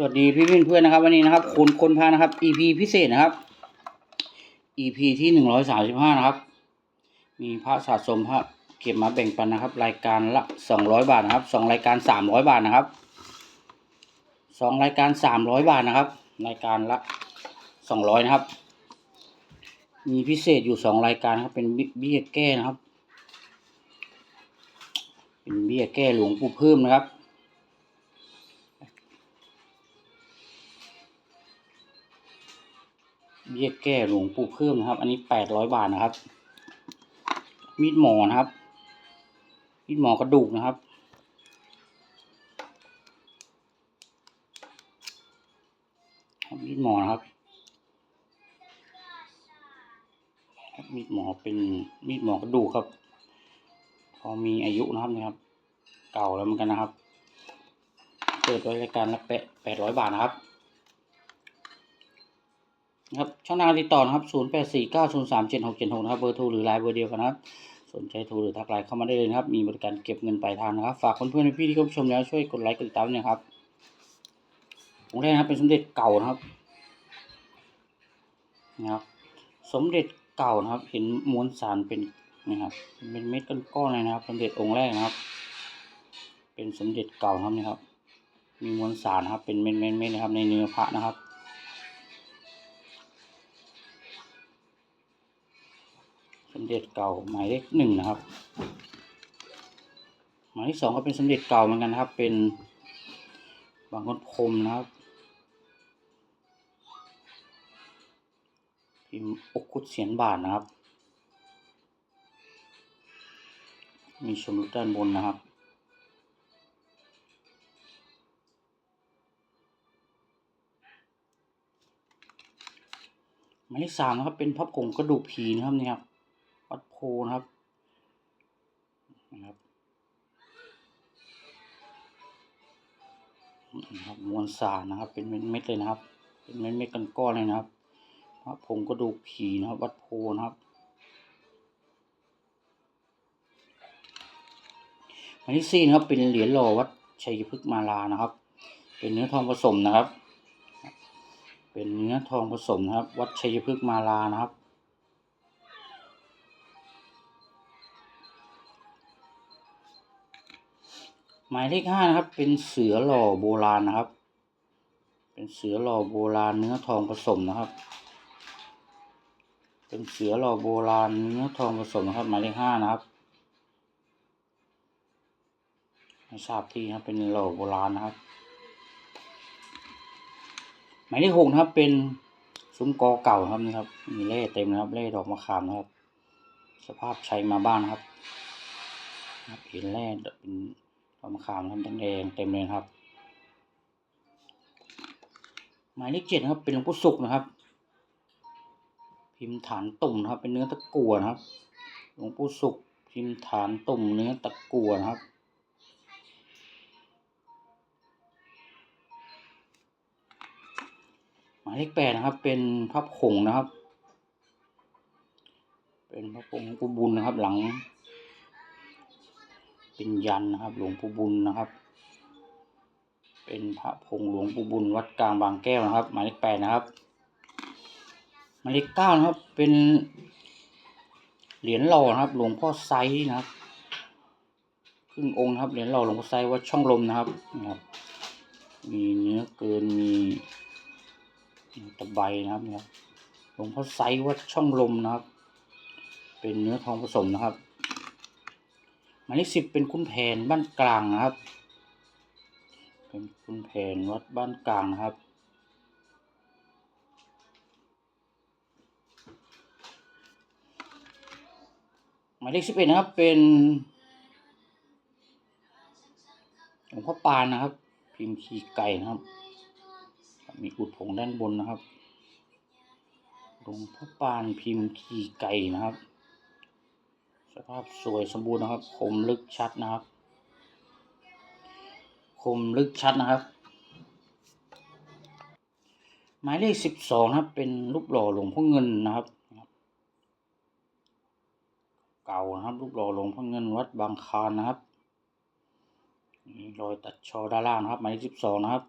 สวัสดีพี่เพื่อนเพื่อนนะครับ วันนี้นะครับคนคนพานะครับ EP พิเศษนะครับ EP ที่หนึ่งร้อยสามสิบห้านะครับ มีพระสะสมพระเก็บมาแบ่งปันนะครับ รายการละสองร้อยบาทนะครับสองรายการสามร้อยบาทนะครับสองรายการสามร้อยบาทนะครับ รายการละสองร้อยนะครับ มีพิเศษอยู่สองรายการครับเป็นเบี้ยแก้นะครับ เป็นเบี้ยแก้หลวงปู่เพิ่มนะครับ เบี้ยแก้หลวงปู่เพิ่มนะครับ อันนี้แปดร้อยบาทนะครับ มีดหมอนะครับ มีดหมอกระดูกนะครับ มีดหมอนะครับ มีดหมอเป็นมีดหมอกระดูกครับ พอมีอายุนะครับนะครับ เก่าแล้วเหมือนกันนะครับ เปิดไว้รายการละแปดแปดร้อยบาทนะครับ นะครับช่องทางกติดต่อนะครับ 0 8 4 9 0 3 7 6 7 6 นะครับ เบอร์โทรหรือไลน์เบอร์เดียวกันนะครับ สนใจโทรหรือทักไลน์เข้ามาได้เลยนะครับ มีบริการเก็บเงินปลายทางนะครับ ฝากเพื่อนๆพี่ที่เข้าชมแล้วช่วยกดไลค์กดติดตามด้วยนะครับองค์แรกนะครับเป็นสมเด็จเก่านะครับ นะครับ สมเด็จเก่านะครับ เห็นมวลสารเป็นนะครับ เป็นเม็ดก้อนๆเลยนะครับ สมเด็จองค์แรกนะครับ เป็นสมเด็จเก่านะครับนะครับ มีมวลสารนะครับ เป็นเม็ดๆนะครับ ในเนื้อพระนะครับ เด็จเก่าหมายเลขหนึ่งนะครับ หมายเลขสองก็เป็นสมเด็จเก่าเหมือนกันนะครับ เป็นบางคนพรมนะครับพิมพ์อกคุดเสียนบาทนะครับ มีชมรุกด้านบนนะครับหมายเลขสามนะครับเป็นพับผงกระดูกผีนะครับเนี่ยครับ วัดโพนะครับนะครับนะครับมวลสารนะครับ เป็นเม็ดๆเลยนะครับ เป็นเม็ดๆกันก้อนเลยนะครับพระผงกระดูกผีนะครับ วัดโพนะครับอันที่สี่นะครับ เป็นเหรียญหล่อวัดชัยพฤกษ์มาลานะครับ เป็นเนื้อทองผสมนะครับ เป็นเนื้อทองผสมนะครับ วัดชัยพฤกษ์มาลานะครับ หมายเลขห้านะครับ เป็นเสือหล่อโบราณนะครับ เป็นเสือหล่อโบราณเนื้อทองผสมนะครับ เป็นเสือหล่อโบราณเนื้อทองผสมนะครับ หมายเลขห้านะครับไม่ทราบที่นะครับเป็นหล่อโบราณนะครับ หมายเลขหกนะครับ เป็นซุ้มกอเก่าครับนี่ครับ มีเล่เต็มนะครับเล่ดอกมะขามนะครับ สภาพใช้มาบ้านนะครับนะครับเห็นแร่เป็น ดอกมะขามนะครับแดงเต็มเลยครับ หมายเลขเจ็ดนะครับ เป็นหลวงปู่ศุกร์นะครับ พิมพ์ฐานตุ่มนะครับ เป็นเนื้อตะกั่วนะครับ หลวงปู่ศุกร์พิมพ์ฐานตุ่มเนื้อตะกั่วนะครับหมายเลขแปดนะครับ เป็นพระผงนะครับ เป็นพระผงหลวงปู่บุญนะครับ หลัง เป็นยันนะครับ หลวงปู่บุญนะครับ เป็นพระผงหลวงปู่บุญวัดกลางบางแก้วนะครับ หมายเลขแปดนะครับ หมายเลขเก้านะครับ เป็นเหรียญหล่อนะครับ หลวงพ่อไซนะครับครึ่งองค์นะครับ เหรียญหล่อหลวงพ่อไซวัดช่องลมนะครับนะครับ มีเนื้อเกินมีตะไบนะครับนะครับหลวงพ่อไซวัดช่องลมนะครับ เป็นเนื้อทองผสมนะครับ หมายเลขสิบเป็นคุณแผนบ้านกลางนะครับ เป็นคุณแผนวัดบ้านกลางนะครับ หมายเลขสิบเอ็ดนะครับเป็นหลวงพ่อปานนะครับ พิมพ์ขีไก่นะครับ มีอุดผงด้านบนนะครับหลวงพ่อปานพิมพ์ขีไก่นะครับ ภาพสวยสมบูรณ์นะครับ คมลึกชัดนะครับ คมลึกชัดนะครับ หมายเลขสิบสองนะครับ เป็นรูปหล่อหลวงพ่อเงินนะครับ เก่านะครับ รูปหล่อหลวงพ่อเงินวัดบางคานนะครับรอยตัดชอด้านล่างนะครับ หมายเลขสิบสองนะครับ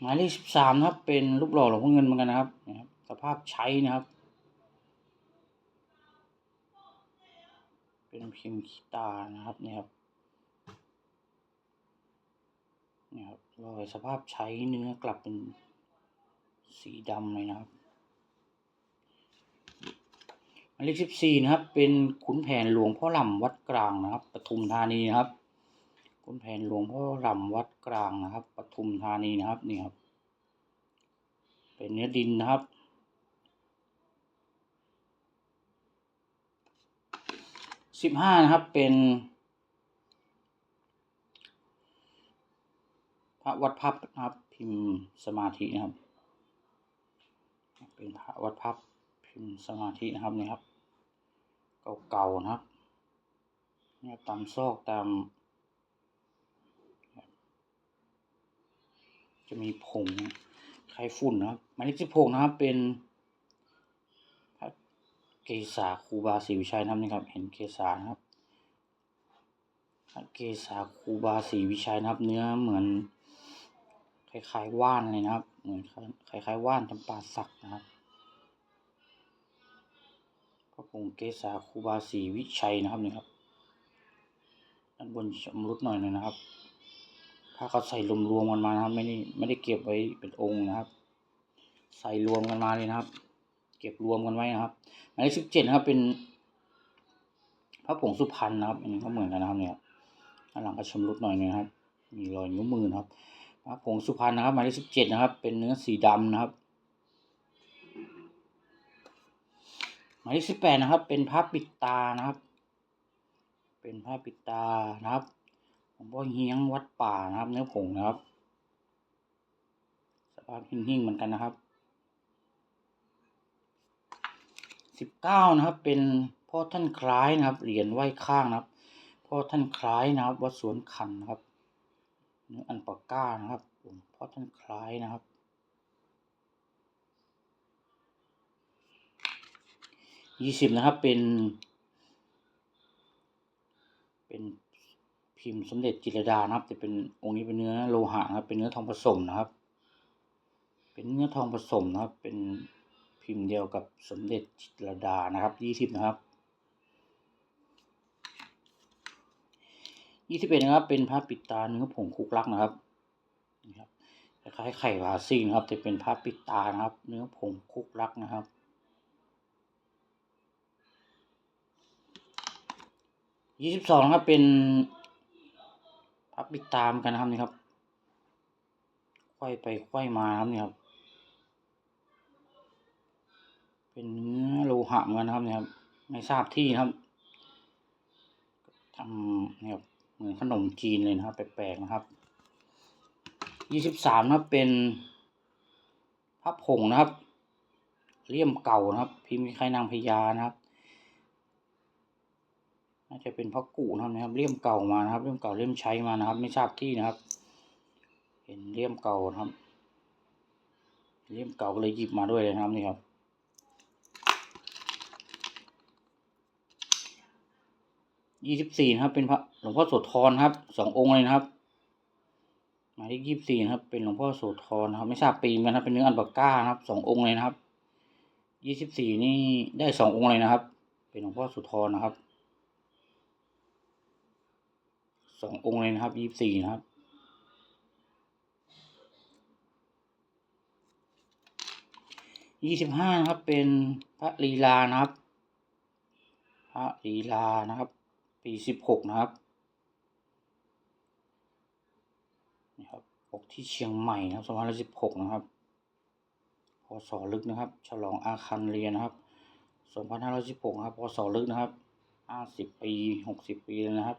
หมายเลขสิบสามนะครับ เป็นรูปหล่อหลวงพ่อเงินเหมือนกันนะครับนะครับสภาพใช้นะครับ เป็นพิมพ์ขีตานะครับเนี่ยครับเนี่ยครับรอยสภาพใช้เนื้อกลับเป็นสีดำเลยนะครับหมายเลขสิบสี่นะครับ เป็นขุนแผนหลวงพ่อลำวัดกลางนะครับปทุมธานีนะครับ ขุนแผนหลวงพ่อลำวัดกลางนะครับปทุมธานีนะครับนี่ครับ เป็นเนื้อดินนะครับสิบห้านะครับเป็นพระวัดพับนะครับ พิมพ์สมาธินะครับ เป็นพระวัดพับพิมพ์สมาธินะครับนี่ครับ เก่าๆนะครับเนี่ยตามซอกตาม จะมีผงไข่ฝุ่นนะครับหมายเลขสิบหกนะครับเป็นเกศาคูบาศรีวิชัยนะครับนี่ครับ เห็นเกศานะครับเกศาคูบาศรีวิชัยนะครับ เนื้อเหมือน คล้ายๆว่านเลยนะครับ เหมือนคล้ายๆว่านจำปาสักนะครับพระผงเกศาคูบาศรีวิชัยนะครับนี่ครับด้านบนชำรุดหน่อยหนึงนะครับ ถ้าเขาใส่รวมๆกันมานะครับ ไม่ได้ไม่ได้เก็บไว้เป็นองค์นะครับ ใส่รวมกันมาเลยนะครับ เก็บรวมกันไว้นะครับหมายเลขสิบเจ็ดนะครับเป็นพระผงสุพรรณนะครับอันนี้ก็เหมือนกันนะครับเนี่ยด้านหลังก็ชำรุดหน่อยนะครับ มีรอยนิ้วมือนะครับพระผงสุพรรณนะครับหมายเลขสิบเจ็ดนะครับ เป็นเนื้อสีดำนะครับหมายเลขสิบแปดนะครับ เป็นผ้าปิดตานะครับ เป็นผ้าปิดตานะครับ ของพ่อเฮียงวัดป่านะครับ เนื้อผงนะครับ สภาพหิ่งๆเหมือนกันนะครับสิบเก้านะครับ เป็นพ่อท่านคล้ายนะครับ เหรียญไหว้ข้างนะครับ พ่อท่านคล้ายนะครับ วัดสวนขันนะครับเนื้ออันปากก้านะครับหลวงพ่อท่านคล้ายนะครับยี่สิบนะครับเป็น เป็น พิมพ์สมเด็จจิรดานะครับ จะเป็นองค์นี้เป็นเนื้อโลหะนะครับ เป็นเนื้อทองผสมนะครับ เป็นเนื้อทองผสมนะครับ เป็นพิมพ์เดียวกับสมเด็จจิรดานะครับยี่สิบนะครับยี่สิบเอ็ดนะครับ เป็นพระปิดตาเนื้อผงคุกลักนะครับนี่ครับคล้ายไข่วาซิ่งนะครับจะเป็นพระปิดตานะครับ เนื้อผงคุกลักนะครับยี่สิบสองครับเป็น พับปิดตามกันนะครับนี่ครับควายไปควายมาครับนี่ครับ เป็นเนื้อโลหะเหมือนกันนะครับนี่ครับไม่ทราบที่ครับทำนี่ครับเหมือนขนมจีนเลยนะครับแปลกๆนะครับยี่สิบสามนะครับเป็นพับผงนะครับเลี่ยมเก่านะครับ พิมพ์คล้ายนางพญานะครับ น่าจะเป็นพระกูนะครับเลี่ยมเก่ามานะครับเลี่ยมเก่าเลี่ยมใช้มานะครับ ไม่ทราบที่นะครับ เห็นเลี่ยมเก่านะครับ เลี่ยมเก่าเลยหยิบมาด้วยเลยนะครับนี่ครับยี่สิบสี่นะครับ เป็นพระหลวงพ่อโสธรครับสององค์เลยนะครับหมายเลขยี่สิบสี่นะครับ เป็นหลวงพ่อโสธรนะครับ ไม่ทราบปีมันนะครับเป็นเนื้ออันปากก้านะครับสององค์เลยนะครับยี่สิบสี่นี่ได้สององค์เลยนะครับ เป็นหลวงพ่อโสธรนะครับ สององค์เลยนะครับยี่สิบสี่นะครับ ยี่สิบห้านะครับเป็นพระลีลานะครับ พระลีลานะครับ ปีสิบหกนะครับนี่ครับปกที่เชียงใหม่นะครับสองพันสิบหกนะครับ พศลึกนะครับ ฉลองอาคันเรียนนะครับสองพันห้าร้อยสิบหกนะครับ พศลึกนะครับห้าสิบปีหกสิบปีเลยนะครับ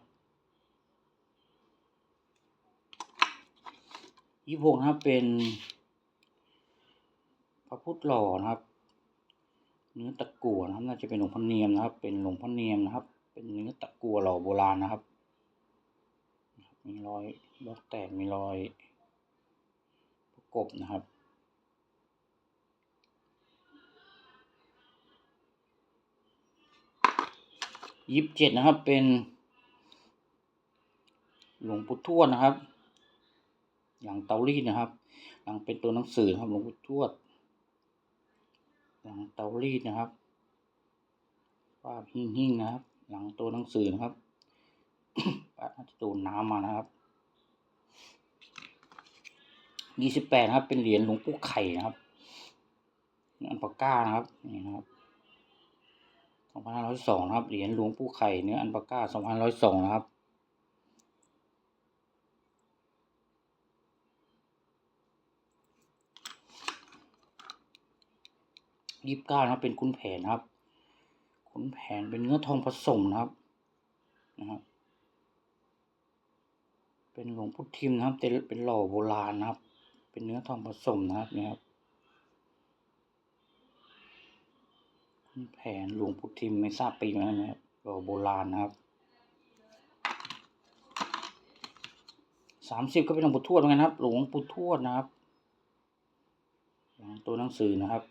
ยี่สิบหกนะครับเป็น พระพุทธหล่อนะครับ เนื้อตะกั่วนะครับ น่าจะเป็นหลวงพ่อเนียมนะครับ เป็นหลวงพ่อเนียมนะครับ เป็นเนื้อตะกั่วหล่อโบราณนะครับ มีรอยบล็อกแตกมีรอยประกบนะครับยี่สิบเจ็ดนะครับเป็น หลวงปู่ทวดนะครับ อย่างเตารีดนะครับลังเป็นตัวหนังสือครับหลวงปู่ทวด หลังเตารีดนะครับว่าบหิ่งๆนะครับ หลังตัวหนังสือนะครับป้าน่าจะโดนน้ำมานะครับยี่สิบแปดนะครับ เป็นเหรียญหลวงปู่ไข่นะครับเนื้ออันปาก้านะครับนี่นะครับสองพันห้าร้อยสองนะครับเหรียญหลวงปู่ไข่เนื้ออันปาก้าสองพันร้อยสองนะครับ ยี่สิบเก้านะครับเป็นคุณแผนนะครับ คุณแผนเป็นเนื้อทองผสมนะครับนะครับ เป็นหลวงพุทธิมนะครับเป็นเป็นหล่อโบราณนะครับ เป็นเนื้อทองผสมนะครับเนี่ยครับคุณแผนหลวงพุทธิมไม่ทราบปีไหมนะครับหล่อโบราณนะครับสามสิบก็เป็นหลวงปู่ทวดเหมือนกันครับ หลวงปู่ทวดนะครับ ตัวหนังสือนะครับ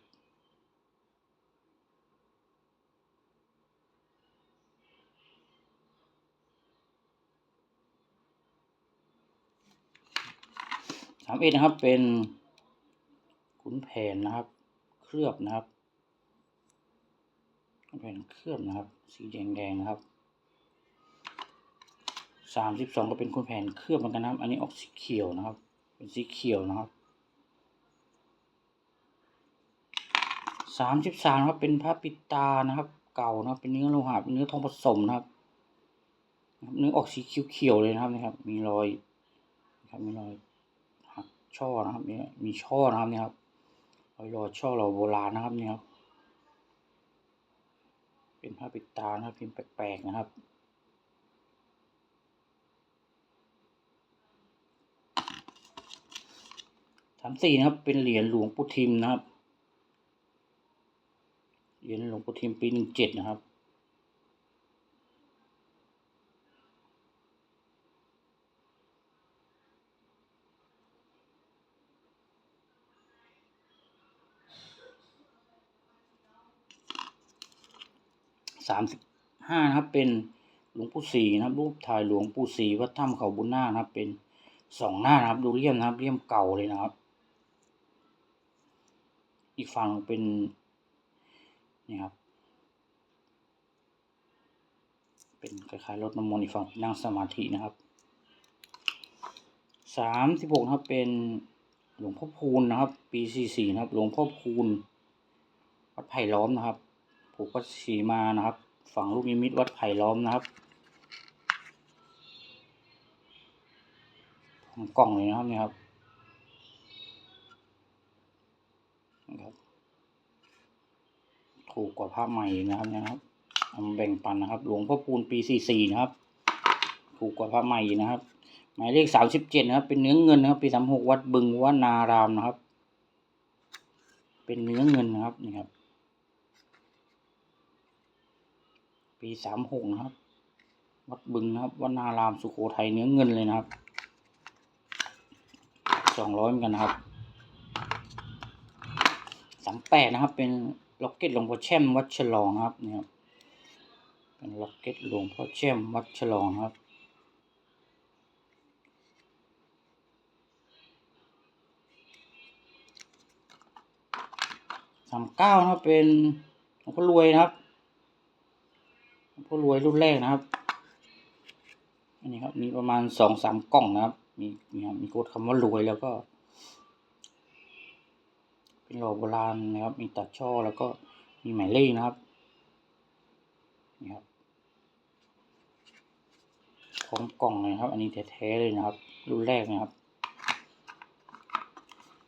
เอ็ดนะครับเป็นขุนแผนนะครับ เคลือบนะครับแผนเคลือบนะครับ สีแดงแดงนะครับสามสิบสองก็เป็นขุนแผนเคลือบเหมือนกันนะครับ อันนี้ออกสีเขียวนะครับ เป็นสีเขียวนะครับสามสิบสามครับเป็นพระปิตานะครับ เก่านะครับ เป็นเนื้อโลหะเป็นเนื้อทองผสมนะครับเนื้อออกสีเขียวๆเลยนะครับนะครับ มีรอยนะครับมีรอย ช่อนะครับเนี่ยมีช่อนะครับเนี่ยครับรอยรอยช่อเราโบราณนะครับเนี่ยครับเป็นผ้าปิดตานะครับพิมพ์แปลกๆนะครับสามสี่นะครับ เป็นเหรียญหลวงปู่ทิมนะครับเหรียญหลวงปู่ทิมปีหนึ่งเจ็ดนะครับ สามสิบห้านะครับ เป็นหลวงปู่ศรีนะครับ รูปถ่ายหลวงปู่ศรีวัดถ้ำเขาบุญนาคนะครับ เป็นสองหน้านะครับ ดูเลี่ยมนะครับเลี่ยมเก่าเลยนะครับ อีกฝั่งเป็นนี่ครับ เป็นคล้ายๆรถน้ำมนต์อีกฝั่งนั่งสมาธินะครับสามสิบหกนะครับเป็นหลวงพ่อพูนนะครับ ปีสี่สี่นะครับ หลวงพ่อพูนวัดไผ่ล้อมนะครับ ผูกวัชีมานะครับ ฝั่งลูกนิมิตวัดไผ่ล้อมนะครับกล่องเลยนะครับเนี่ยครับนะครับ ถูกกว่าผ้าใหม่นะครับนะครับเอามาแบ่งปันนะครับ หลวงพ่อปูนปีสี่สี่นะครับ ถูกกว่าผ้าใหม่นะครับ หมายเลขสามสิบเจ็ดนะครับ เป็นเนื้อเงินนะครับ ปีสามหกวัดบึงวนารามนะครับ เป็นเนื้อเงินนะครับนี่ครับ ปีสามหกนะครับ วัดบึงนะครับวัดนารามสุโขทัยเนื้อเงินเลยนะครับสองร้อยเหมือนกันนะครับสามแปดนะครับ เป็นล็อกเก็ตหลวงพ่อแช่มวัดฉลองครับนี่ครับเป็นล็อกเก็ตหลวงพ่อแช่มวัดฉลองครับสามเก้านะครับเป็นหลวงพ่อรวยนะครับ ผู้รวยรุ่นแรกนะครับ อันนี้ครับ มีประมาณสองสามกล่องนะครับ มีมีมีโค้ดคำว่ารวยแล้วก็ เป็นหล่อโบราณนะครับ มีตัดช่อแล้วก็มีหมายเลขนะครับ นี่ครับพร้อมกล่องเลยครับ อันนี้แท้ๆเลยนะครับ รุ่นแรกนะครับ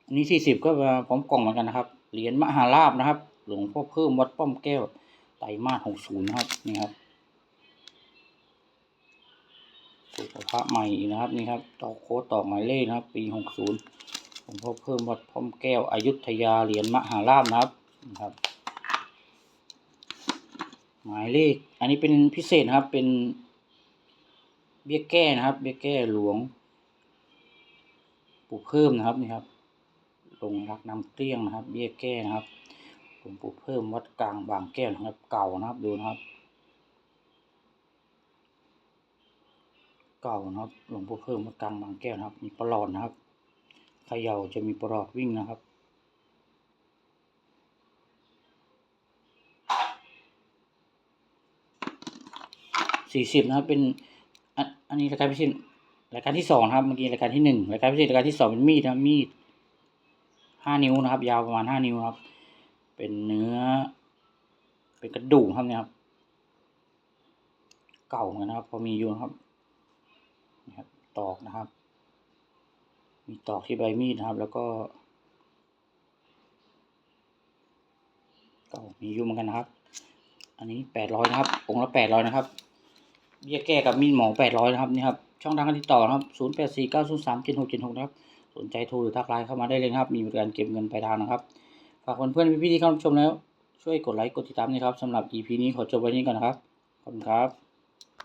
อันนี้สี่สิบก็มาพร้อมกล่องเหมือนกันนะครับ เหรียญมหาลาบนะครับ หลวงพ่อเพิ่มวัดป้อมแก้ว ไตรมาสหกศูนย์นะครับนี่ครับถูกกับพะใหม่อีกนะครับนี่ครับต่อโค้ดต่อหมายเลขนะครับ ปีหกศูนย์ผมพบเพิ่มวัดพร้อมแก้วอายุธยาเหรียญมหาราชนะครับนะครับ หมายเลข อันนี้เป็นพิเศษนะครับเป็นเบี้ยแก้นะครับ เบี้ยแก้หลวงปู่เพิ่มนะครับนี่ครับลงรักน้ำเกลี้ยงนะครับ เบี้ยแก้นะครับ หลวงปู่เพิ่มวัดกลางบางแก้วนะครับ เก่านะครับดูนะครับ เก่านะครับหลวงพ่อเพิ่มวัดกลางบางแก้วนะครับ มีประหลอดนะครับเขย่าจะมีปลอกวิ่งนะครับสี่สิบนะครับเป็นอันอันนี้รายการพิเศษรายการที่สองนะครับเมื่อกี้รายการที่หนึ่งรายการพิเศษรายการที่สองเป็นมีดนะมีดห้านิ้วนะครับ ยาวประมาณห้านิ้วครับ เป็นเนื้อ เป็นกระดูกครับเนี่ยครับ เก่าเหมือนกันนะครับ พอมีอยู่ครับนี่ครับ ตอกนะครับ มีตอกที่ใบมีดนะครับ แล้วก็ เก่ามีอยู่เหมือนกันนะครับ อันนี้แปดร้อยนะครับองค์ละแปดร้อยนะครับเบี้ยแก้กับมีดหมอแปดร้อยนะครับนี่ครับช่องทางการติดต่อนะครับศูนย์แปดสี่เก้าศูนย์สามเจ็ดหกเจ็ดหกนะครับ สนใจโทรหรือทักไลน์เข้ามาได้เลยครับ มีบริการเก็บเงินปลายทางนะครับ ฝากเพื่อนๆพี่ๆที่เข้ามาชมแล้ว ช่วยกดไลค์กดติดตามนะครับสำหรับ EP นี้ขอจบไว้นี้ก่อนนะครับ ขอบคุณครับ